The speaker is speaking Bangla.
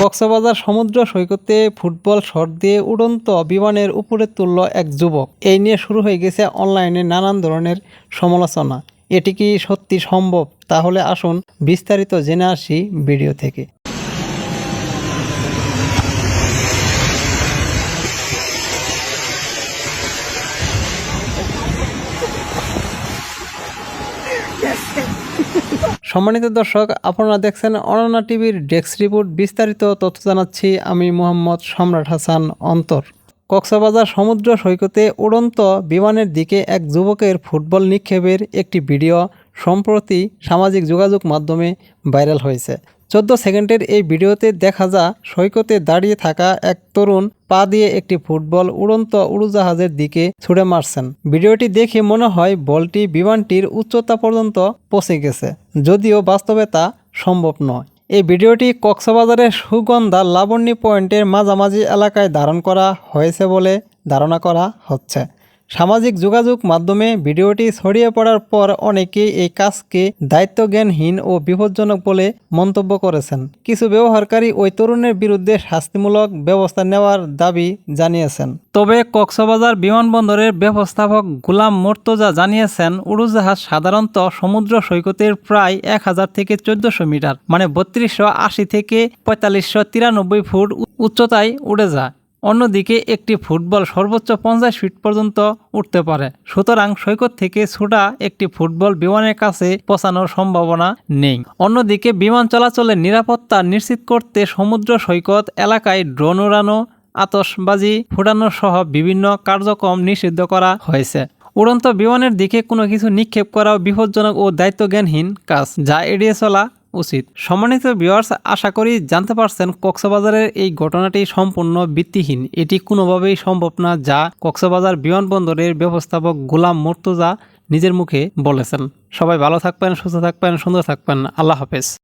কক্সবাজার সমুদ্র সৈকতে ফুটবল শট দিয়ে উড়ন্ত বিমানের উপরে তুলল এক যুবক। এই নিয়ে শুরু হয়ে গেছে অনলাইনে নানান ধরনের সমালোচনা। এটি কি সত্যি সম্ভব? তাহলে আসুন বিস্তারিত জেনে আসি ভিডিও থেকে। সম্মানিত দর্শক, আপনারা দেখছেন অননা টিভির ডেস্ক রিপোর্ট। বিস্তারিত তথ্য জানাচ্ছি আমি মোহাম্মদ সম্রাট হাসান অন্তর। কক্সবাজার সমুদ্র সৈকতে উড়ন্ত বিমানের দিকে এক যুবকের ফুটবল নিক্ষেপের একটি ভিডিও সম্প্রতি সামাজিক যোগাযোগ মাধ্যমে ভাইরাল হয়েছে। চোদ্দ সেকেন্ডের এই ভিডিওতে দেখা যা সৈকতে দাঁড়িয়ে থাকা এক তরুণ পা দিয়ে একটি ফুটবল উড়ন্ত উড়োজাহাজের দিকে ছুড়ে মারছেন। ভিডিওটি দেখে মনে হয় বলটি বিমানটির উচ্চতা পর্যন্ত পচে গেছে, যদিও বাস্তবে তা সম্ভব নয়। এই ভিডিওটি কক্সবাজারের সুগন্ধা লাবণ্য পয়েন্টের মাঝামাঝি এলাকায় ধারণ করা হয়েছে বলে ধারণা করা হচ্ছে। সামাজিক যোগাযোগ মাধ্যমে ভিডিওটি ছড়িয়ে পড়ার পর অনেকেই এই কাজকে দায়িত্বজ্ঞানহীন ও বিপজ্জনক বলে মন্তব্য করেছেন। কিছু ব্যবহারকারী ওই তরুণের বিরুদ্ধে শাস্তিমূলক ব্যবস্থা নেওয়ার দাবি জানিয়েছেন। তবে কক্সবাজার বিমানবন্দরের ব্যবস্থাপক গুলাম মোর্তজা জানিয়েছেন, উড়োজাহাজ সাধারণত সমুদ্র সৈকতের প্রায় এক হাজার থেকে চোদ্দশো মিটার মানে বত্রিশশো আশি থেকে পঁয়তাল্লিশশো তিরানব্বই ফুট উচ্চতায় উড়ে যায়। অন্যদিকে একটি ফুটবল সর্বোচ্চ পঞ্চাশ ফিট পর্যন্ত উঠতে পারে। সুতরাং সৈকত থেকে ছোটা একটি ফুটবল বিমানের কাছে পৌঁছানোর সম্ভাবনা নেই। অন্যদিকে বিমান চলাচলের নিরাপত্তা নিশ্চিত করতে সমুদ্র সৈকত, এলাকায় ড্রোন উড়ানো আতসবাজি ফুটানো সহ বিভিন্ন কার্যক্রম নিষিদ্ধ করা হয়েছে। উড়ন্ত বিমানের দিকে কোনো কিছু নিক্ষেপ করাও বিপজ্জনক ও দায়িত্বজ্ঞানহীন কাজ, যা এড়িয়ে চলা উচিত। সম্মানিত ভিউয়ার্স আশা করি জানতে পারছেন কক্সবাজারের এই ঘটনাটি সম্পূর্ণ ভিত্তিহীন। এটি কোনোভাবেই সম্ভব না যা কক্সবাজার বিমানবন্দরের ব্যবস্থাপক গোলাম মোর্তজা নিজের মুখে বলেছেন। সবাই ভালো থাকবেন, সুস্থ থাকবেন, সুন্দর থাকবেন। আল্লাহ হাফেজ।